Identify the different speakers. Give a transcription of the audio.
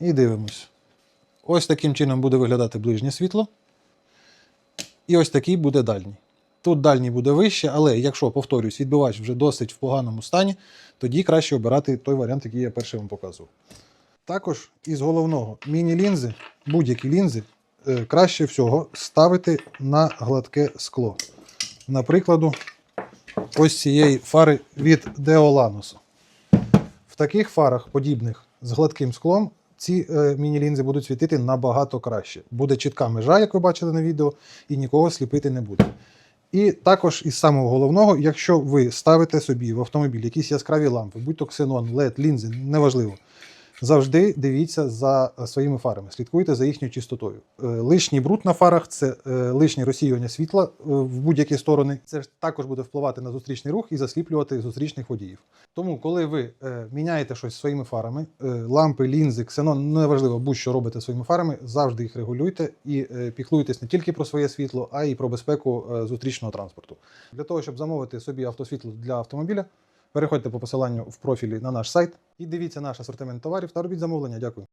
Speaker 1: І дивимось. Ось таким чином буде виглядати ближнє світло. І ось такий буде дальній. Тут дальній буде вище, але якщо, повторюсь, відбивач вже досить в поганому стані, тоді краще обирати той варіант, який я перший вам показував. Також із головного міні-лінзи, будь-які лінзи, е, краще всього ставити на гладке скло. Наприклад, ось цієї фари від Deolanus. В таких фарах, подібних з гладким склом, ці е, міні-лінзи будуть світити набагато краще. Буде чітка межа, як ви бачили на відео, і нікого сліпити не буде. І також із самого головного, якщо ви ставите собі в автомобіль якісь яскраві лампи, будь то ксенон, LED, лінзи, неважливо. Завжди дивіться за е, своїми фарами, слідкуйте за їхньою чистотою. Е, Лишній бруд на фарах це е, лишнє розсіювання світла в будь-які сторони. Це ж також буде впливати на зустрічний рух і засліплювати зустрічних водіїв. Тому, коли ви міняєте щось своїми фарами, лампи, лінзи, ксенон, неважливо, будь-що робите своїми фарами, завжди їх регулюйте і піклуйтесь не тільки про своє світло, а й про безпеку зустрічного транспорту. Для того, щоб замовити собі автосвітло для автомобіля, переходьте по посиланню в профілі на наш сайт і дивіться наш асортимент товарів та робіть замовлення. Дякую.